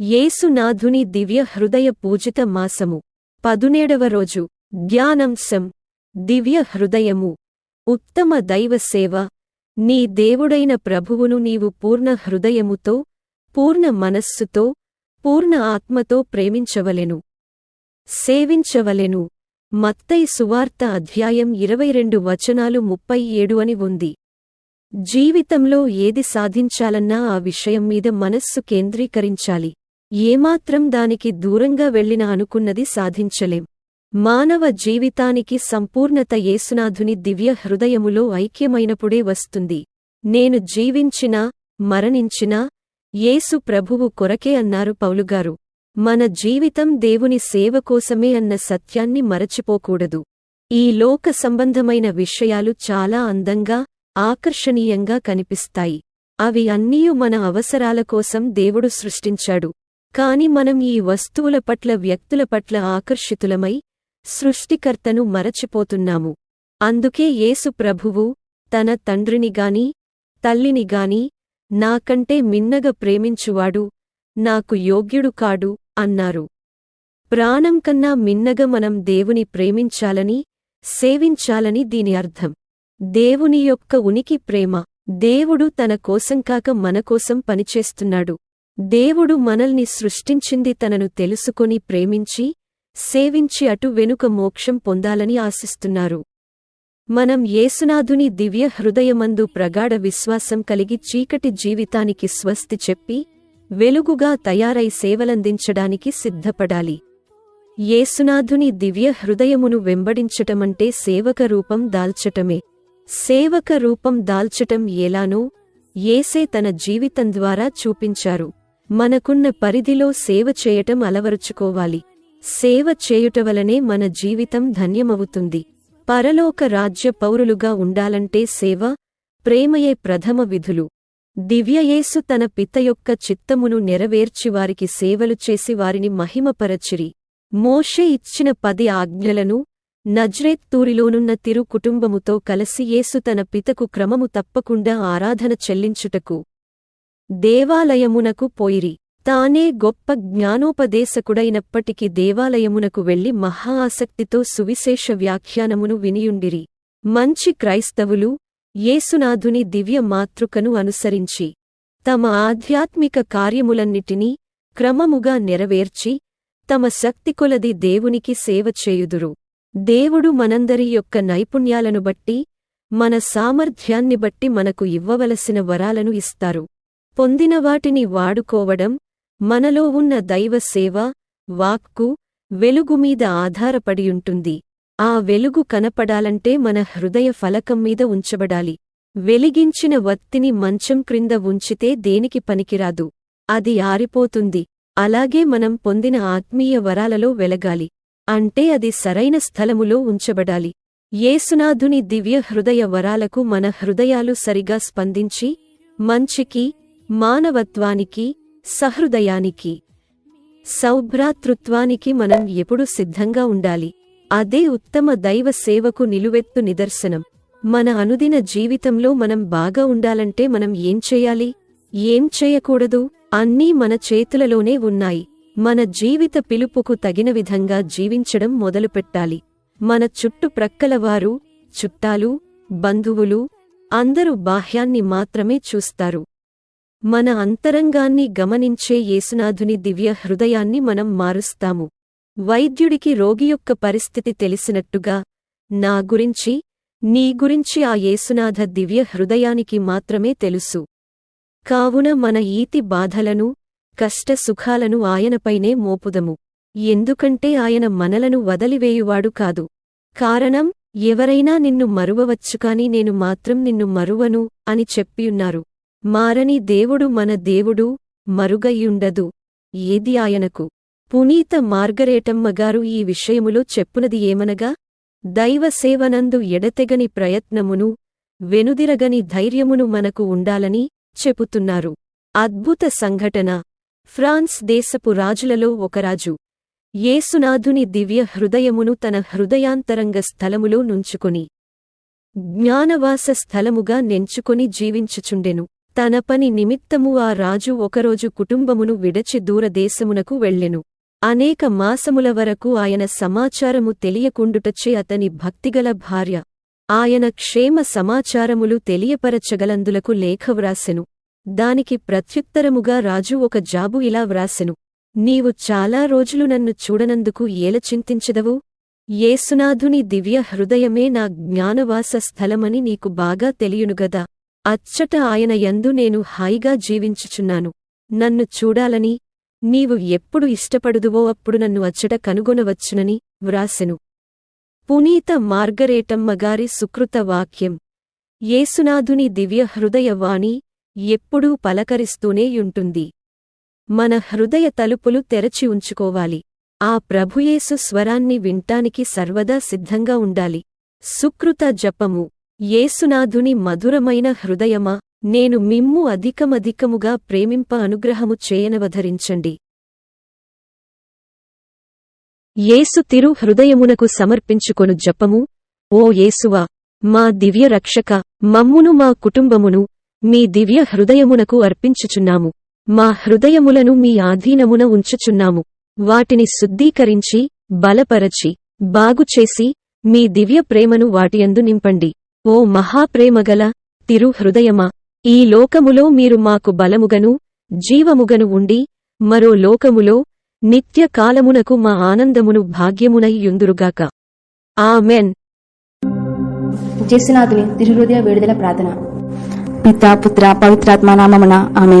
యేసునాథుని దివ్య హృదయ పూజిత మాసము. పదునేడవ రోజు ధ్యానంశం. దివ్య హృదయము. ఉత్తమ దైవ సేవ. నీ దేవుడైన ప్రభువును నీవు పూర్ణ హృదయముతో పూర్ణ మనస్సుతో పూర్ణ ఆత్మతో ప్రేమించవలెను. సేవించవలెను. మత్తై సువార్త అధ్యాయం ఇరవై రెండు వచనాలు ముప్పై ఏడు అని ఉంది. జీవితంలో ఏది సాధించాలన్నా ఆ విషయం మీద మనస్సు కేంద్రీకరించాలి. ఏమాత్రం దానికి దూరంగా వెళ్ళిన అనుకున్నది సాధించలేం. మానవ జీవితానికి సంపూర్ణత యేసునాథుని దివ్య హృదయములో ఐక్యమైనప్పుడే వస్తుంది. నేను జీవించినా మరణించినా యేసు ప్రభువు కొరకే అన్నారు పౌలుగారు. మన జీవితం దేవుని సేవ కోసమే అన్న సత్యాన్ని మరచిపోకూడదు. ఈ లోక సంబంధమైన విషయాలు చాలా అందంగా ఆకర్షణీయంగా కనిపిస్తాయి. అవి అన్నీయు మన అవసరాల కోసం దేవుడు సృష్టించాడు. కాని మనం ఈ వస్తువుల పట్ల వ్యక్తుల పట్ల ఆకర్షితులమై సృష్టికర్తను మరచిపోతున్నాము. అందుకే యేసు ప్రభువు తన తండ్రినిగాని తల్లినిగాని నాకంటే మిన్నగ ప్రేమించువాడు నాకు యోగ్యుడు కాడు అన్నారు. ప్రాణం కన్నా మిన్నగ మనం దేవుని ప్రేమించాలని సేవించాలని దీని అర్థం. దేవుని యొక్క ఉనికి ప్రేమ. దేవుడు తన కోసం కాక మనకోసం పనిచేస్తున్నాడు. దేవుడు మనల్ని సృష్టించింది తనను తెలుసుకొని ప్రేమించి సేవించి అటు వెనుక మోక్షం పొందాలని ఆశిస్తున్నారు. మనం యేసునాథుని దివ్య హృదయమందు ప్రగాఢ విశ్వాసం కలిగి చీకటి జీవితానికి స్వస్తి చెప్పి వెలుగుగా తయారై సేవలందించడానికి సిద్ధపడాలి. యేసునాథుని దివ్య హృదయమును వెంబడించటమంటే సేవక రూపం దాల్చటమే. సేవక రూపం దాల్చటం ఎలానో ఏసే తన జీవితం ద్వారా చూపించారు. మనకున్న పరిధిలో సేవ చేయటం అలవరుచుకోవాలి. సేవ చేయుటవలనే మన జీవితం ధన్యమవుతుంది. పరలోక రాజ్య పౌరులుగా ఉండాలంటే సేవ ప్రేమయే ప్రథమ విధులు. దివ్యయేసు తన పిత యొక్క చిత్తమును నెరవేర్చి వారికి సేవలు చేసి వారిని మహిమపరచిరి. మోషే ఇచ్చిన పది ఆజ్ఞలను నజ్రేత్తూరిలోనున్న తిరు కుటుంబముతో కలసి యేసు తన పితకు క్రమము తప్పకుండా ఆరాధన చెల్లించుటకు దేవాలయమునకు పోయిరి. తానే గొప్ప జ్ఞానోపదేశకుడైనప్పటికీ దేవాలయమునకు వెళ్ళి మహా ఆసక్తితో సువిశేష వ్యాఖ్యానమును వినియుండిరి. మంచి క్రైస్తవులు యేసునాథుని దివ్య మాతృకను అనుసరించి తమ ఆధ్యాత్మిక కార్యములన్నిటినీ క్రమముగా నెరవేర్చి తమ శక్తికొలది దేవునికి సేవ చేయుదురు. దేవుడు మనందరి యొక్క నైపుణ్యాలను బట్టి మన సామర్థ్యాన్ని బట్టి మనకు ఇవ్వవలసిన వరాలను ఇస్తారు. పొందిన వాటిని వాడుకోవడం మనలో ఉన్న దైవ సేవ వాక్కు వెలుగుమీద ఆధారపడియుంటుంది. ఆ వెలుగు కనపడాలంటే మన హృదయ ఫలకం మీద ఉంచబడాలి. వెలిగించిన వత్తిని మంచం క్రింద ఉంచితే దేనికి పనికిరాదు. అది ఆరిపోతుంది. అలాగే మనం పొందిన ఆత్మీయ వరాలలో వెలగాలి. అంటే అది సరైన స్థలములో ఉంచబడాలి. యేసునాథుని దివ్య హృదయ వరాలకు మన హృదయాలు సరిగా స్పందించి మంచికి మానవత్వానికి సహృదయానికి సౌభ్రాతృత్వానికి మనం ఎప్పుడు సిద్ధంగా ఉండాలి. అదే ఉత్తమ దైవ సేవకు నిలువెత్తు నిదర్శనం. మన అనుదిన జీవితంలో మనం బాగా ఉండాలంటే మనం ఏం చేయాలి? ఏం చేయకూడదు? అన్నీ మన చేతులలోనే ఉన్నాయి. మన జీవిత పిలుపుకు తగిన విధంగా జీవించడం మొదలుపెట్టాలి. మన చుట్టుప్రక్కలవారు చుట్టాలు బంధువులు అందరూ బాహ్యాన్ని మాత్రమే చూస్తారు. మన అంతరంగాన్ని గమనించే యేసునాథుని దివ్య హృదయాన్ని మనం మారుస్తాము. వైద్యుడికి రోగి యొక్క పరిస్థితి తెలిసినట్టుగా నా గురించి నీ గురించి ఆ యేసునాథ దివ్య హృదయానికి మాత్రమే తెలుసు. కావున మన ఈతి బాధలను కష్ట సుఖాలను ఆయనపైనే మోపుదము. ఎందుకంటే ఆయన మనలను వదలివేయువాడు కాదు. కారణం ఎవరైనా నిన్ను మరువవచ్చుకాని నేను మాత్రం నిన్ను మరువను అని చెప్పియున్నారు మారని దేవుడు మన దేవుడు మరుగయ్యుండదు ఏది ఆయనకు? పునీత మార్గరేటమ్మగారు ఈ విషయములో చెప్పునది ఏమనగా దైవసేవనందు ఎడతెగని ప్రయత్నమును వెనుదిరగని ధైర్యమును మనకు ఉండాలని చెపుతున్నారు. అద్భుత సంఘటన. ఫ్రాన్స్ దేశపు రాజులలో ఒకరాజు యేసునాథుని దివ్య హృదయమును తన హృదయాంతరంగ స్థలములో నుంచుకొని జ్ఞానవాస స్థలముగా నెంచుకొని జీవించుచుండెను. తన పని నిమిత్తము ఆ రాజు ఒకరోజు కుటుంబమును విడచి దూరదేశమునకు వెళ్ళెను. అనేక మాసముల వరకు ఆయన సమాచారము తెలియకుండుటచే అతని భక్తిగల భార్య ఆయన క్షేమ సమాచారములు తెలియపరచగలందులకు లేఖ వ్రాసెను. దానికి ప్రత్యుత్తరముగా రాజు ఒక జాబు ఇలా వ్రాసెను. నీవు చాలా రోజులు నన్ను చూడనందుకు ఏల చింతించదవు? యేసునాథుని దివ్య హృదయమే నా జ్ఞానవాస స్థలమని నీకు బాగా తెలియునుగదా? అచ్చట ఆయన యందు నేను హాయిగా జీవించుచున్నాను. నన్ను చూడాలని నీవు ఎప్పుడు ఇష్టపడుదువో అప్పుడు నన్ను అచ్చట కనుగొనవచ్చునని వ్రాసెను. పునీత మార్గరేటమ్మగారి సుకృత వాక్యం. యేసునాథుని దివ్య హృదయవాణి ఎప్పుడూ పలకరిస్తూనే యుంటుంది మన హృదయ తలుపులు తెరచి ఉంచుకోవాలి. ఆ ప్రభుయేసు స్వరాన్ని వింటానికి సర్వదా సిద్ధంగా ఉండాలి. సుకృత జపము. యేసునాథుని మధురమైన హృదయమా? నేను మిమ్ము అధికమధికముగా ప్రేమింప అనుగ్రహము చేయనవధరించండి. యేసు తిరు హృదయమునకు సమర్పించుకొను జపము. ఓ యేసువా మా దివ్య రక్షక మమ్మును మా కుటుంబమును మీ దివ్య హృదయమునకు అర్పించుచున్నాము. మా హృదయములను మీ ఆధీనమున ఉంచుచున్నాము. వాటిని శుద్ధీకరించి బలపరచి బాగుచేసి మీ దివ్య ప్రేమను వాటియందు నింపండి. ఓ మహాప్రేమగల తిరు హృదయమా ఈ లోకములో మీరు మాకు బలముగను జీవముగను ఉండి మరో లోకములో నిత్య కాలమునకు మా ఆనందమును భాగ్యమునై యుందురుగాక. ఆమెన్! జేసునాథుని తిరుహృదయ విడుదల ప్రార్థన. పితా పుత్ర పవిత్రాత్మ నామమున ఆమె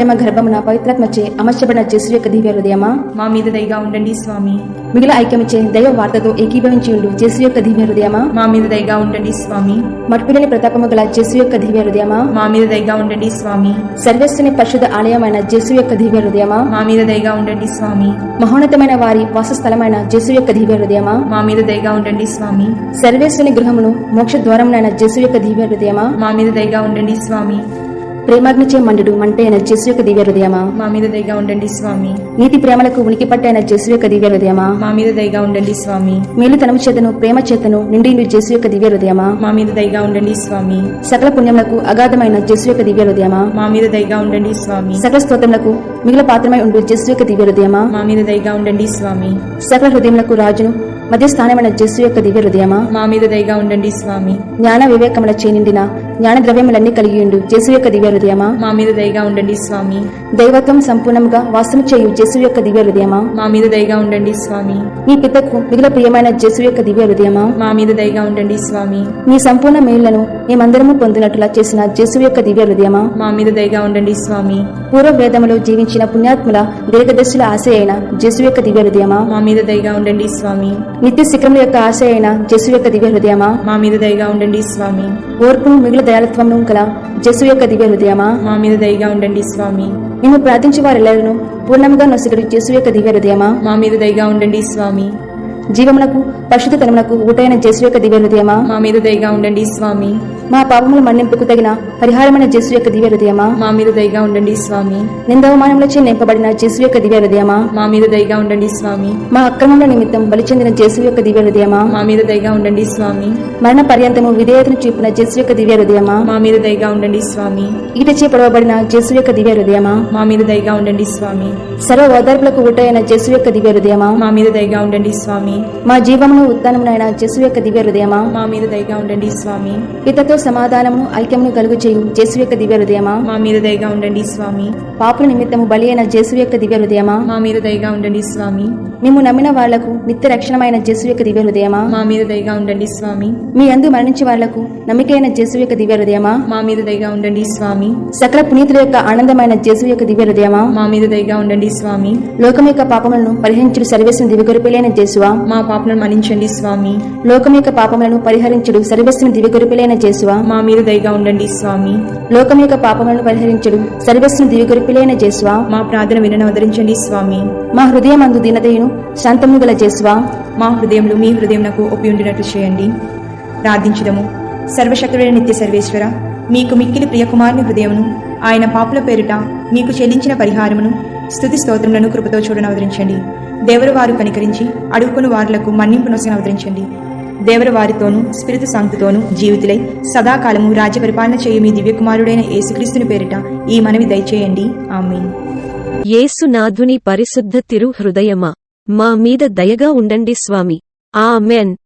మరియమ్మ గర్భమున పవిత్రాత్మచే అమర్చబడిన జస్సు యొక్క దివ్య హృదయమా? మా మీద దయగా ఉండండి స్వామి. మిగిలిన ఐక్యమిచ్చే దైవ వార్తతో ఏకీభవించి ఉండు జస్సు యొక్క దివ్య హృదయమా? మా మీద దయగా ఉండండి స్వామి. మట్పిడని ప్రతాపము గల జస్సు యొక్క దివ్య హృదయమా? మా మీద దయగా ఉండండి స్వామి. సర్వేశ్వని పరిశుద్ధ ఆలయమైన జస్సు యొక్క దివ్య హృదయమా? మా మీద దయగా ఉండండి స్వామి. మహోన్నతమైన వారి వాసస్థలమైన జస్సు యొక్క దివ్య హృదయమా? మా మీద దయగా ఉండండి స్వామి. సర్వేశ్వని గృహమును మోక్ష ద్వారమునైన జస్సు యొక్క దివ్య హృదయమా? మా మీద దయగా ఉండండి స్వామి. ప్రేమాగ్నిచే మండుడు మంటైన జస్సు యొక్క దివ్య హృదయమా? మా మీద దయగా ఉండండి స్వామి. నీతి ప్రేమలకు ఉనికి పట్టైన జస్సు యొక్క దివ్య హృదయమా? మా మీద దయగా ఉండండి స్వామి. మేలుతనము చేతను ప్రేమ చేతను నిండి జస్సు యొక్క దివ్య హృదయమా? మా మీద దయగా ఉండండి స్వామి. సకల పుణ్యములకు అగాధమైన జస్సు యొక్క దివ్య హృదయమా? మా మీద దయగా ఉండండి స్వామి. సకల స్తోత్రములకు మిగిలిన పాత్రమై ఉండు జస్సు యొక్క దివ్య హృదయమా? మా మీద దయగా ఉండండి స్వామి. సకల హృదయములకు రాజును మధ్య స్థానమైన జస్సు యొక్క దివ్య హృదయమా? మా మీద దయగా ఉండండి స్వామి. జ్ఞాన వివేకముల చేనిండిన జ్ఞాన ద్రవ్యములన్నీ కలిగి ఉండు జస్సు యొక్క దివ్య హృదయమా? మా మీద దయగా ఉండండి స్వామి. దైవత్వం సంపూర్ణముగా వాసము చేయు జస్సు యొక్క దివ్య హృదయమా? మా మీద దయగా ఉండండి స్వామి. నీ పితకు మిగిలిన ప్రియమైన జస్సు యొక్క దివ్య హృదయమా? మా మీద దయగా ఉండండి స్వామి. నీ సంపూర్ణ మేళ్ళను మేమందరము పొందినట్లుగా చేసిన జస్సు యొక్క దివ్య హృదయమా? మా మీద దయగా ఉండండి స్వామి. పూర్వ వేదములో జీవించిన పుణ్యాత్ముల దీర్ఘదర్శుల ఆశ అయిన జస్సు యొక్క దివ్య హృదయమా? మా మీద దయగా ఉండండి స్వామి. నిత్య శిఖరముల యొక్క ఆశ అయిన జస్సు యొక్క దివ్య హృదయమా? మా మీద దయగా ఉండండి స్వామి. ఓర్పును మిగిలిన దయాలత్వమును గల జస్సు యొక్క దివ్య హృదయమా? మా మీద దయగా ఉండండి స్వామి. మేము ప్రార్థించే వారెల్లరూ పూర్ణముగా నొసగడు జస్సు యొక్క దివ్య హృదయమా? మా మీద దయగా ఉండండి స్వామి. జీవమునకు పరిశుద్ధతనమునకు ఊటైన జస్సు యొక్క దివ్య హృదయమా మా మీద దయగా ఉండండి స్వామి. మా పాపముల మన్నింపుకు తగిన పరిహారమైన జస్సు యొక్క దివ్య హృదయమా మా మీద దయగా ఉండండి స్వామి. నిందవమానములచే నింపబడిన జస్సు యొక్క దివ్య హృదయమా మా మీద దయగా ఉండండి స్వామి. మా అక్రమముల నిమిత్తం బలి చెందిన జస్సు యొక్క దివ్య హృదయమా మా మీద దయగా ఉండండి స్వామి. మరణ పర్యంతము విధేయతను చూపిన జస్సు యొక్క దివ్య హృదయమా మా మీద దయగా ఉండండి స్వామి. ఈటచే పొడవబడిన జస్సు యొక్క దివ్య హృదయమా మా మీద దయగా ఉండండి స్వామి. సర్వ ఓదార్పులకు ఊటైన జస్సు యొక్క దివ్య హృదయమా మా మీద దయగా ఉండండి స్వామి. మా జీవమును ఉత్తానమునైన జస్సు యొక్క దివ్య హృదయమా? మా మీద దయగా ఉండండి స్వామి. పితతో సమాధానమును ఐక్యమును కలుగు చేయు జస్సు యొక్క దివ్య హృదయమా? మా మీద దయగా ఉండండి స్వామి. పాపుల నిమిత్తము బలి అయిన జస్సు యొక్క దివ్య హృదయమా? మా మీద దయగా ఉండండి స్వామి. మేము నమ్మిన వాళ్ళకు నిత్య రక్షణమైన జస్సు యొక్క దివ్య హృదయమా? మా మీద దయగా ఉండండి స్వామి. మీ అందు మరణించే వాళ్ళకు నమ్మికైన జస్సు యొక్క దివ్య హృదయమా? మా మీద దయగా ఉండండి స్వామి. సకల పునీతుల యొక్క ఆనందమైన జస్సు యొక్క దివ్య హృదయమా? మా మీద దయగా ఉండండి స్వామి. లోకం యొక్క పాపములను పరిహరించుడు సర్వేసిన దివ్యగొరిపిలైన జేసువా మా పాపలను మన్నించండి స్వామి. లోకం యొక్క పాపములను పరిహరించుడు సర్వస్సును దివ్యగొరిపిలైన జేసువా. మా మీద దయగా ఉండండి స్వామి. లోకం యొక్క పాపములను పరిహరించుడు సర్వస్సును దివ్యగొరిపిలైన జేసువా. మా ప్రార్థన వినను అవతరించండి స్వామి. మా హృదయమందు దీనతయును శాంతము గల జేసువా. మా హృదయంలో మీ హృదయంనకు ఒప్పి ఉండినట్లు చేయండి. ప్రార్థించుదము. సర్వశక్తుడైన నిత్య సర్వేశ్వర మీకు మిక్కిలి ప్రియకుమారుని హృదయమును ఆయన పాపుల పేరిట మీకు చెల్లించిన పరిహారమును స్థుతి స్తోత్రములను కృపతో చూడను అవతరించండి. దేవరు వారు కనికరించి అడుగుకుని వారులకు మన్నింపు నొసగను అవతరించండి. దేవరు వారితోనూ స్పిరితు సాంక్తితోనూ జీవితులై సదాకాలము రాజ్య పరిపాలన చేయు మీ దివ్యకుమారుడైన యేసుక్రీస్తుని పేరిట ఈ మనవి దయచేయండి. ఆమె యేసునాథుని పరిశుద్ధ తిరు హృదయమా మా మీద దయగా ఉండండి స్వామి. ఆమెన్.